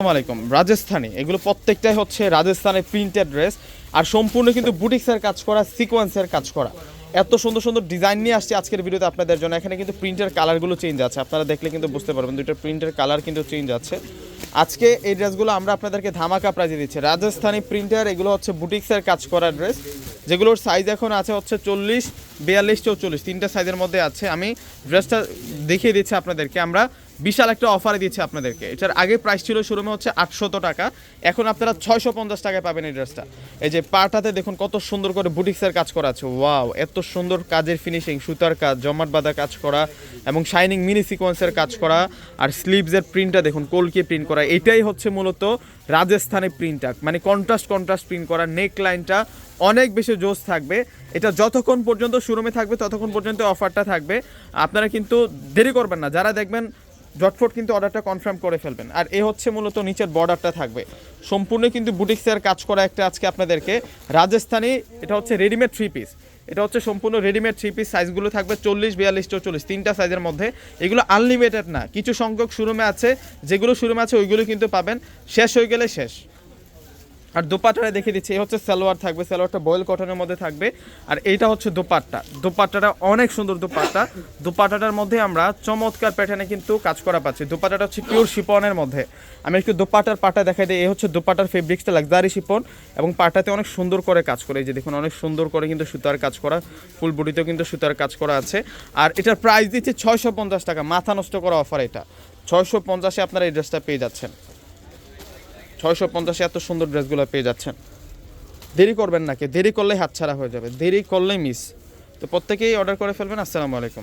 আলাইকুম। রাজস্থানী, এগুলো প্রত্যেকটাই হচ্ছে রাজস্থানের প্রিন্টেড ড্রেস আর সম্পূর্ণ কিন্তু বুটিক্সের কাজ করা সিকোয়েন্সের কাজ করা। এত সুন্দর সুন্দর ডিজাইন নিয়ে আসছে আজকের ভিডিওতে আপনাদের জন্য। এখানে কিন্তু প্রিন্টের কালারগুলো চেঞ্জ আছে। আপনারা দেখলে কিন্তু বুঝতে পারবেন দুইটা প্রিন্টের কালার কিন্তু চেঞ্জ আছে। আজকে এই ড্রেসগুলো আমরা আপনাদেরকে ধামাকা প্রাইজে দিচ্ছি। রাজস্থানী প্রিন্টার এগুলো হচ্ছে বুটিক্সের কাজ করা ড্রেস যেগুলোর সাইজ এখন আছে হচ্ছে চল্লিশ, বিয়াল্লিশ, চৌচল্লিশ। তিনটা সাইজের মধ্যে আছে। আমি ড্রেসটা দেখিয়ে দিচ্ছি আপনাদেরকে। আমরা বিশাল একটা অফারে দিচ্ছে আপনাদেরকে। এটার আগে প্রাইস ছিল শোরুমে হচ্ছে আটশত টাকা। এখন আপনারা ছয়শো পঞ্চাশ টাকায় পাবেন এই ড্রেসটা এই যে পাটাতে দেখুন কত সুন্দর করে বুটিক্সের কাজ করা আছে। ওয়াও এত সুন্দর কাজের ফিনিশিং সুতার কাজ, জমাট বাঁধা কাজ করা এবং শাইনিং মিনি সিকোয়েন্সের কাজ করা। আর স্লিভসের প্রিন্টটা দেখুন কলকি প্রিন্ট করা। এটাই হচ্ছে মূলত রাজস্থানি প্রিন্টটা মানে কন্ট্রাস্ট কন্ট্রাস্ট প্রিন্ট করা। নেক লাইনটা অনেক বেশি জোস থাকবে। এটা যতক্ষণ পর্যন্ত শোরুমে থাকবে, ততক্ষণ পর্যন্ত অফারটা থাকবে। আপনারা কিন্তু দেরি করবেন না। যারা দেখবেন জটফট কিন্তু অর্ডারটা কনফার্ম করে ফেলবেন। আর এ হচ্ছে মূলত নিচের বর্ডারটা থাকবে। সম্পূর্ণ কিন্তু বুটিক্সের কাজ করা একটা আজকে আপনাদেরকে। রাজস্থানি, এটা হচ্ছে রেডিমেড থ্রি পিস এটা হচ্ছে সম্পূর্ণ রেডিমেড থ্রি পিস সাইজগুলো থাকবে চল্লিশ, বিয়াল্লিশ, চৌচল্লিশ, তিনটা সাইজের মধ্যে। এগুলো আনলিমিটেড না, কিছু সংখ্যক শুরুমে আছে। যেগুলো শুরুমে আছে, ওইগুলো কিন্তু পাবেন। শেষ হয়ে গেলে শেষ। আর দোপাট্টাটা দেখে দিচ্ছি এই হচ্ছে সালোয়ার থাকবে, সালোয়ারটা বয়েল কটনের মধ্যে থাকবে। আর এইটা হচ্ছে দোপাট্টা। দোপাট্টাটা অনেক সুন্দর দোপাট্টা। দোপাট্টাটার মধ্যে আমরা চমৎকার প্যাটার্নে কিন্তু কাজ করা পাচ্ছি। দোপাট্টাটা হচ্ছে পিওর শিপনের মধ্যে। আমি একটু দোপাট্টার পাটা দেখাই দিই। এই হচ্ছে দোপাট্টার ফেব্রিক্সটা লাক্সারি শিপন এবং পাটাতে অনেক সুন্দর করে কাজ করে। এই যে দেখুন, অনেক সুন্দর করে কিন্তু সুতার কাজ করা, ফুল বডিতেও কিন্তু সুতার কাজ করা আছে। আর এটার প্রাইস দিচ্ছে ছয়শো পঞ্চাশ টাকা। মাথা নষ্ট করা অফার এটা। ছয়শো পঞ্চাশে আপনারা এই ড্রেসটা পেয়ে যাচ্ছেন। ছয়শো পঞ্চাশে এত সুন্দর ড্রেসগুলো পেয়ে যাচ্ছেন। দেরি করবেন নাকি দেরি করলেই হাতছাড়া হয়ে যাবে। দেরি করলেই মিস তো প্রত্যেকেই অর্ডার করে ফেলবেন। আসসালামু আলাইকুম।